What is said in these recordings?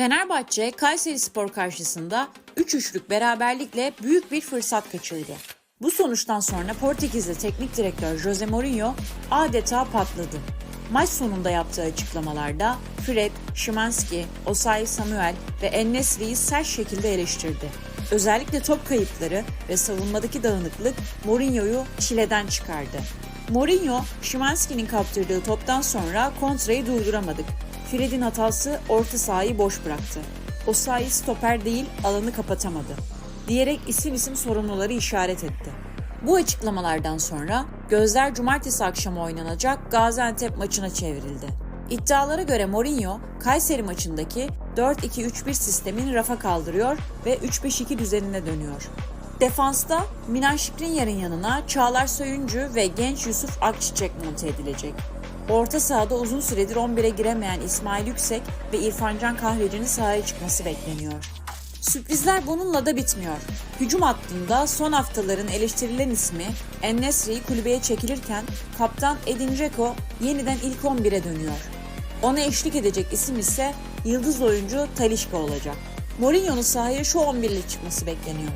Fenerbahçe Kayseri Spor karşısında 3-3'lük beraberlikle büyük bir fırsat kaçırdı. Bu sonuçtan sonra Portekizli teknik direktör Jose Mourinho adeta patladı. Maç sonunda yaptığı açıklamalarda Fred, Szymanski, Osayi Samuel ve Ennesri'yi sert şekilde eleştirdi. Özellikle top kayıpları ve savunmadaki dağınıklık Mourinho'yu çileden çıkardı. Mourinho, Szymanski'nin kaptırdığı toptan sonra kontrayı durduramadık. Fred'in hatası orta sahayı boş bıraktı. Osayi stoper değil alanı kapatamadı. Diyerek isim isim sorumluları işaret etti. Bu açıklamalardan sonra gözler cumartesi akşamı oynanacak Gaziantep maçına çevrildi. İddialara göre Mourinho, Kayseri maçındaki 4-2-3-1 sistemin rafa kaldırıyor ve 3-5-2 düzenine dönüyor. Defansta Minan Şikrinyar'ın yanına Çağlar Söyüncü ve genç Yusuf Akçiçek monte edilecek. Orta sahada uzun süredir 11'e giremeyen İsmail Yüksek ve İrfancan Kahveci'nin sahaya çıkması bekleniyor. Sürprizler bununla da bitmiyor. Hücum hattında son haftaların eleştirilen ismi Ennesri'yi kulübeye çekilirken kaptan Edin Dzeko yeniden ilk 11'e dönüyor. Ona eşlik edecek isim ise yıldız oyuncu Talişka olacak. Mourinho'nun sahaya şu 11 ile çıkması bekleniyor.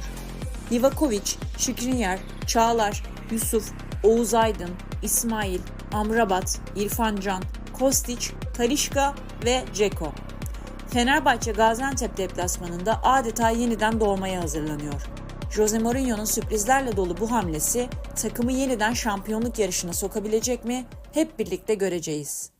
Livakovic, Şikrinyar, Çağlar, Yusuf, Oğuz Aydın, İsmail, Amrabat, İrfan Can, Kostić, Talişka ve Ceko. Fenerbahçe Gaziantep deplasmanında adeta yeniden doğmaya hazırlanıyor. Jose Mourinho'nun sürprizlerle dolu bu hamlesi takımı yeniden şampiyonluk yarışına sokabilecek mi? Hep birlikte göreceğiz.